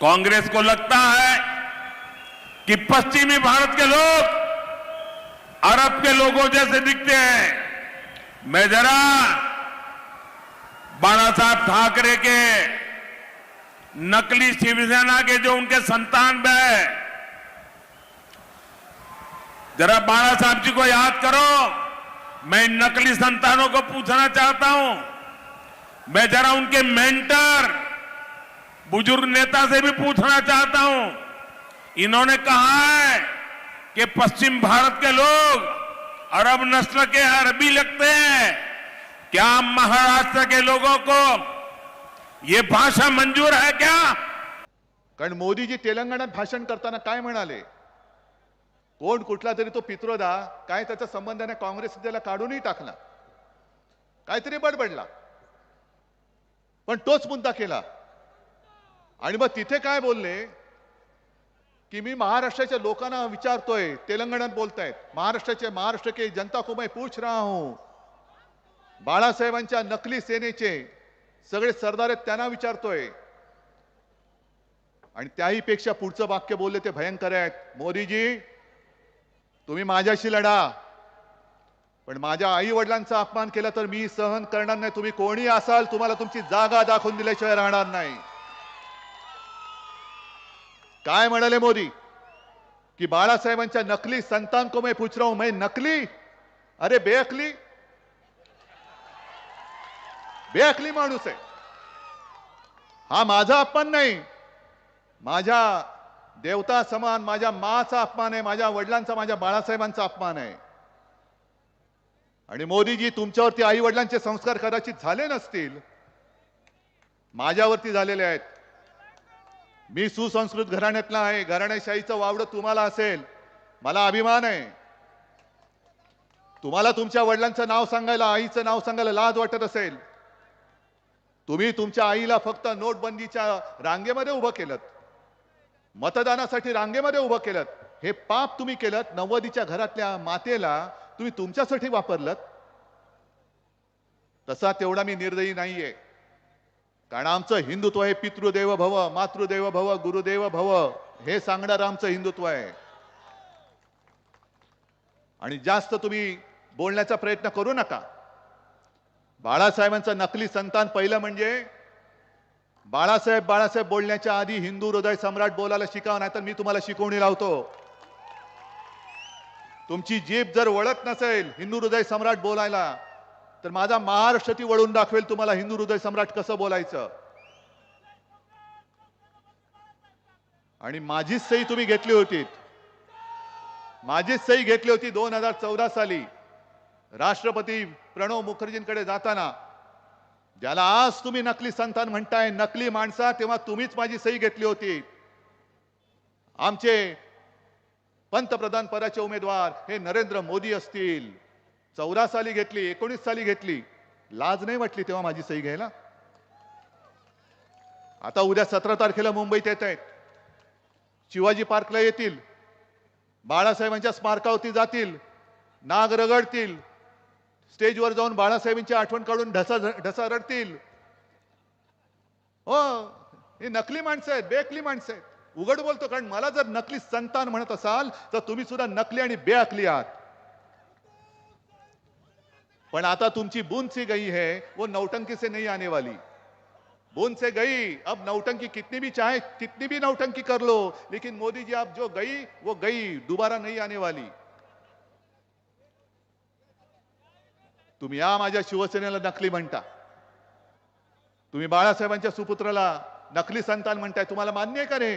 कांग्रेस को लगता है कि पश्चिमी भारत के लोग अरब के लोगों जैसे दिखते हैं। मैं जरा बाला साहब ठाकरे के नकली शिवसेना के जो उनके संतान है, जरा बाला साहब जी को याद करो, मैं इन नकली संतानों को पूछना चाहता हूँ। मैं जरा उनके मेंटर बुजुर्ग नेता से भी पूछना चाहता हूं। इन्होंने कहा है कि पश्चिम भारत के लोग अरब नस्ल के अरबी लगते हैं। क्या महाराष्ट्र के लोगों को ये भाषा मंजूर है क्या? कारण मोदीजी तेलंगणात भाषण करताना काय म्हणाले? कोण कुठला तरी तो पित्रोदा काय त्याचा संबंध नाही काँग्रेस त्याला काढूनही टाकला. काहीतरी बडबडला. पण तोच मुद्दा केला. आणि मग तिथे काय बोलले? की मी महाराष्ट्राच्या लोकांना विचारतोय तेलंगणात बोलतायत. महाराष्ट्राचे महाराष्ट्र के जनता को मैं पूछ रहा हूं. बाळासाहेबांच्या नकली सेनेचे सगळे सरदार आहेत त्यांना विचारतोय. आणि त्याही पेक्षा पुढचं वाक्य बोलले ते भयंकर आहेत. मोदीजी तुम्ही माझ्याशी लढा. पण माझ्या आई वडिलांचा अपमान केला तर मी सहन करणार नाही. तुम्ही कोणी असाल तुम्हाला तुमची जागा दाखवून दिल्याशिवाय राहणार नाही. काय म्हणाले मोदी? की बाळासाहेबांच्या नकली संतान को मैं पूछ रहा हूं मैं नकली? अरे बेअकली? बेअकली माणूस आहे. हा माझा अपमान नाही. माझ्या देवता समान माझ्या माचा अपमान आहे माझ्या वडिलांचा माझ्या बाळासाहेबांचा अपमान आहे. आणि मोदीजी तुमच्यावरती आई वडिलांचे संस्कार कदाचित झाले नसतील माझ्यावरती झालेले आहेत. मी सुसंस्कृत घराण्यातला आहे. घराण्याशाहीचं वावड तुम्हाला असेल. मला अभिमान आहे. तुम्हाला तुमच्या वडिलांचं नाव सांगायला आईचं नाव सांगायला लाज वाटत असेल. तुम्ही तुमच्या आईला फक्त नोटबंदीच्या रांगेमध्ये उभं केलं मतदानासाठी रांगेमध्ये उभं केलं हे पाप तुम्ही केलं नव्वदीच्या घरातल्या मातेला तुम्ही तुमच्यासाठी वापरलं तसा तेवढा मी निर्दयी नाहीये. कारण आमचं हिंदुत्व हे पितृदेव भव मातृदेव भव गुरुदेव भव. हे सांगणारं आमचं हिंदुत्व आहे. आणि जास्त तुम्ही बोलण्याचा प्रयत्न करू नका. बाळासाहेबांचं नकली संतान पहिलं म्हणजे बाळासाहेब बाळासाहेब बोलण्याच्या आधी हिंदू हृदय सम्राट बोलायला शिकावं नाही तर मी तुम्हाला शिकवणी लावतो. तुमची जीभ जर वळत नसेल हिंदू हृदय सम्राट बोलायला तर माझा महाराष्ट्र ती वळून दाखवेल तुम्हाला हिंदू हृदय सम्राट कसं बोलायचं. आणि माझीच सही तुम्ही घेतली होती. माझीच सही घेतली होती दोन हजार चौदा साली. राष्ट्रपती प्रणव मुखर्जींकडे जाताना. ज्याला आज तुम्ही नकली संतान म्हणताय नकली माणसा तेव्हा तुम्हीच माझी सही घेतली होती. आमचे पंतप्रधान पदाचे उमेदवार हे नरेंद्र मोदी असतील. चौदा साली घेतली एकोणीस साली घेतली. लाज नाही वाटली तेव्हा माझी सही घ्यायला? आता उद्या सतरा तारखेला मुंबईत येत आहेत. शिवाजी पार्कला येतील. बाळासाहेबांच्या स्मारकावरती जातील. नाग रगडतील. स्टेजवर जाऊन बाळासाहेबांची आठवण काढून ढसा ढसा रडतील. हो हे नकली माणसं आहेत बेअकली माणसं आहेत. उघड बोलतो कारण मला जर नकली संतान म्हणत असाल तर तुम्ही सुद्धा नकली आणि बेअकली आहात. पण आता तुमची बूंद सी गई है वो नौटंकी से नहीं आने वाली। बूंद से गई अब नौटंकी कितनी भी चाहे कितनी भी नौटंकी कर लो लेकिन मोदी जी आप जो गई वो गई दोबारा नहीं आने वाली। तुम्ही या माझ्या शिवसेनेला नकली म्हणता। तुम्ही बाळासाहेबांच्या सुपुत्राला नकली संतान म्हणताय तुम्हाला मान्य आहे का रे?